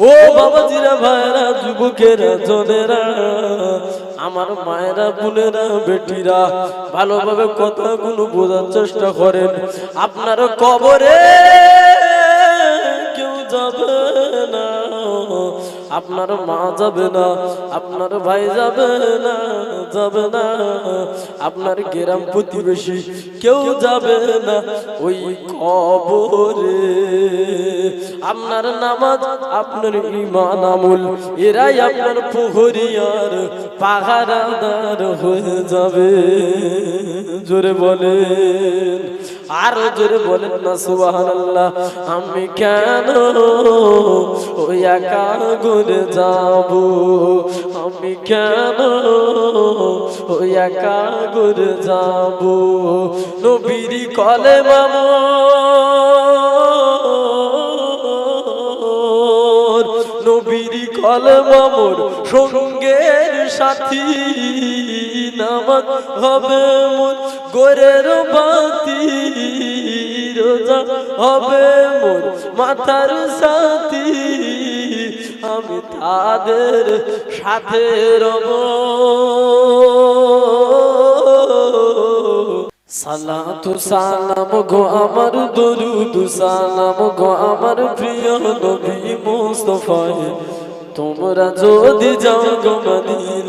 ও বাবাজিরা ভাইরা যুবকেরা জনেরা আমার মায়েরা বোনেরা বেটিরা ভালোভাবে কথাগুলো বোঝার চেষ্টা করেন। আপনার কবরে কেউ যাবে না আপনার মা যাবে না আপনার ভাই যাবে না যাবে না আপনার গ্রাম প্রতিবেশী কেউ যাবে না ওই কবরে। আপনার নামাজ, আপনার ইমান আমল, এরাই আপনার পুহরিয়ার পাহারাদার হয়ে যাবে। জোরে বলেন আরও জোরে বলেন না, সুবহানাল্লাহ, আমি কেন ওই একা ঘুরে যাব? আমি কেন ওই একা ঘুরে যাব? নবীর কলে মামা, নবীর কলমা মোর সঙ্গের সাথী নামাজ হবে মোর গোরের বাতি রোজা হবে মোর মাথার সাথী। আমি তাদের সাথে রব। সালাতু সালাম গো আমার দরুদ, সালাম গো আমার প্রিয় নবী মুস্তফায়। তোমরা যদি যাও গো মদিনায়।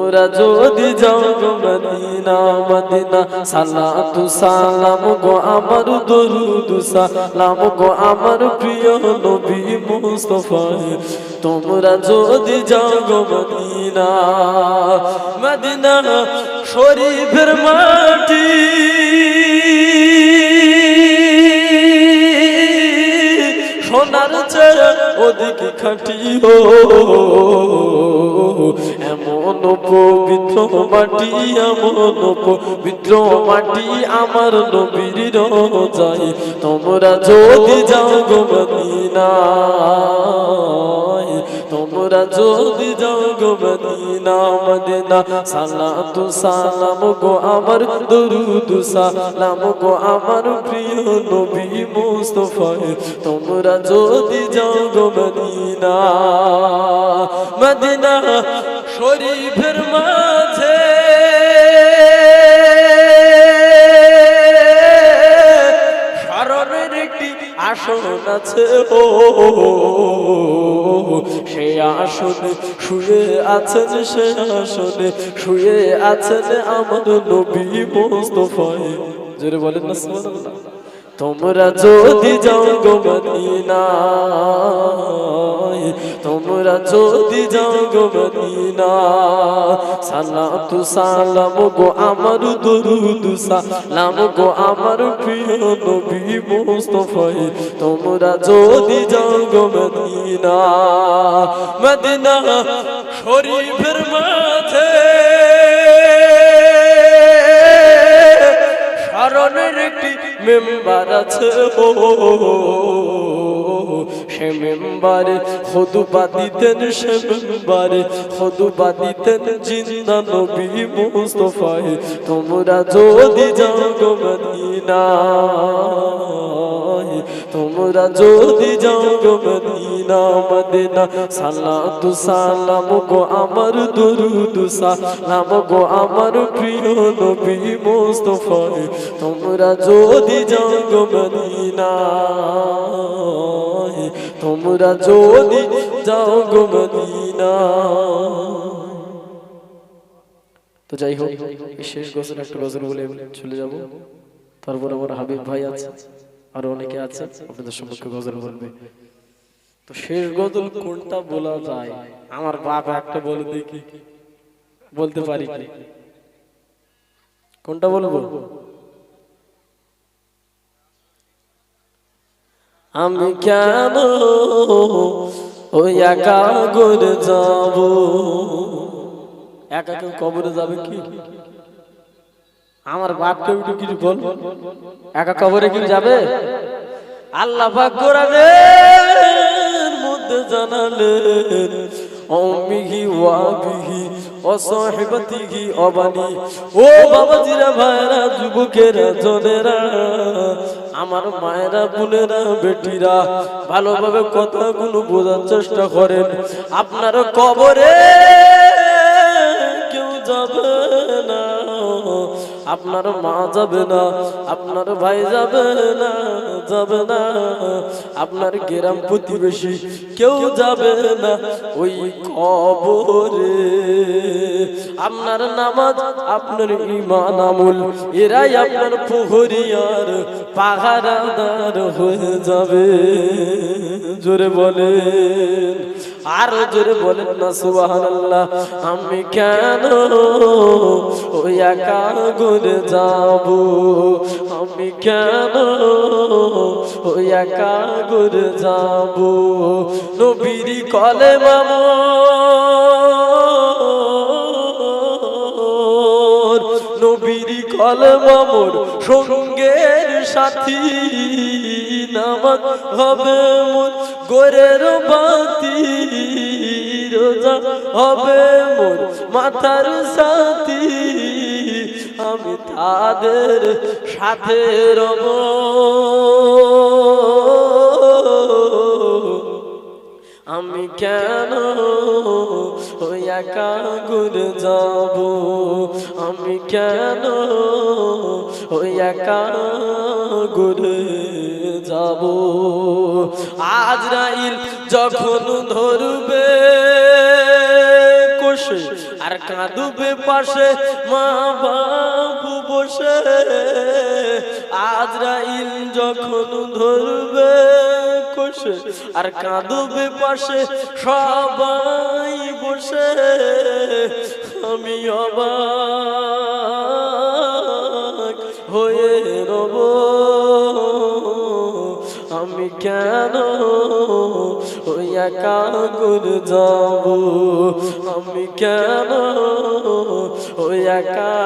তোমরা যদি যাও মদিনা মদিনা, সালাতু সালাম গো আমার দরুদ, সালাম গো আমার প্রিয় নবী মুস্তফায় তোমরা যদি যাও মদিনা মদিনা শরীফের মাটি। সোনার চেয়ে ওদিকে খাটি হো এমন পবিত্র মাটি, এমন পবিত্র মাটি আমার নবীর যাই তোমরা যদি যাও গো মদিনায়। তোমরা যদি যাও গো মদিনা মদিনা, সালাতু সালাম গো আমার দরুদ, সালাম গো আমার প্রিয় নবী মুস্তফায় তোমরা যদি যাও গো মদিনা মদিনা শরীফের মাঝে আসন আছে, ও সে আসনে শুয়ে আছেন, সে আসনে শুয়ে আছেন আমার নবী মোস্তফায়। জোরে বলেন না তোমরা যদি যাও গো মদিনায় তোমরা যদি যাও গো মদিনা, সালাতু সালাম গো আমার দরুদ, সালাম গো আমার প্রিয় নবী মুস্তফায় তোমরা যদি যাও গো মদিনা মদিনা শরীফের মাঝে স্মরণের একটি মেম্বার আছে ও। সে মেম্বারে তোমরা যদি যাও গো মদিনায়, তোমরা যদি যাও গো মদিনা মদিনা, সালাতু সালাম আমার দরুদ, সালাম গো আমার প্রিয় নবী মুস্তফায়। তোমরা যদি যাও গো মদিনা তোমরা যদি যাও গো মদিনা। তো যাই হোক শেষ গজল একটা গজল বলে চলে যাব। তারপর আমার হাবিব ভাই আছে, আরও অনেকে আছে, আপনাদের সম্পর্কে গজল বলবে। তো শেষ গজল কোনটা বলা যায়? আমার বাপ একটা বলে দেখি। বলতে পারি কোনটা বলব? আমি কেন ওই একা করে যাব? একা কেউ কবরে যাবে কি? আমার বাপ কেউ একটু কিছু বল। একা কবরে কি যাবে? আল্লাহ পাক কোরআনের মধ্যে জানালেন অমিহি ওয়াবিহি অসহিবতিহি অবানি। ও বাবাজিরা ভাইরা, যুবকেরা জনেরা, আমার মায়েরা, বোনেরা, বেটিরা, ভালোভাবে কথাগুলো বোঝার চেষ্টা করেন। আপনার কবরে আপনার মা যাবে না, আপনার ভাই যাবে না যাবে না। আপনার গ্রাম প্রতিবেশী কেউ যাবে না ওই কবরে। আপনার নামাজ, আপনার ইমান আমল, এরাই আপনার পুহরিয়ার পাহারাদার হয়ে যাবে। জোরে বলেন আরও জোরে বলেন না, সুবহানাল্লাহ, আমি কেন ওই একা ঘুরে যাব? আমি কেন ওই একা ঘুরে যাব? নবীর কলে মামর, নবীর কলে মামর, সঙ্গের সাথী নামাজ হবে মোর গোরের বাতি রোজা হবে মোর মাথার সাথী আমি তাদের সাথে রব। আমি কেন ওই একা ঘুরে যাব? আমি কেন ওই একা ঘুরে যাব। আজরাইল যখন ধরবে কোষে আর কাঁদবে পাশে মা বাবু বসে, আজরাইল যখন ধরবে কোষে আর কাঁদবে পাশে সবাই বসে, আমি অবাক। আমি কেন ওই একা করে যাব? আমি কেন ওই একা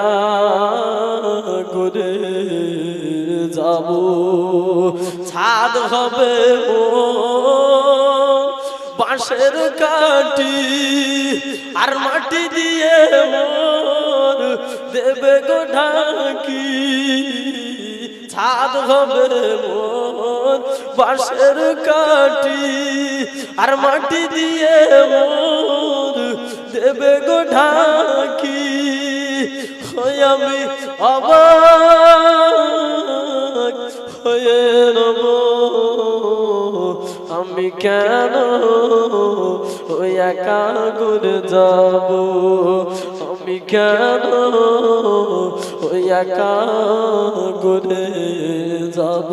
করে যাব? ছাদ হবে ও বাঁশের কাটি আর মাটি দিয়ে মোর, দেবে গো ঢাকি। ছাদ হবে মোর বাঁশের কাটি আর মাটি দিয়ে মোর দেবে গো ঢাকি। হই আমি অবাক, হয়ে রব, আমি কেন ওই একা ঘুরে যাব? আমি কেন ওই একা করে যাব।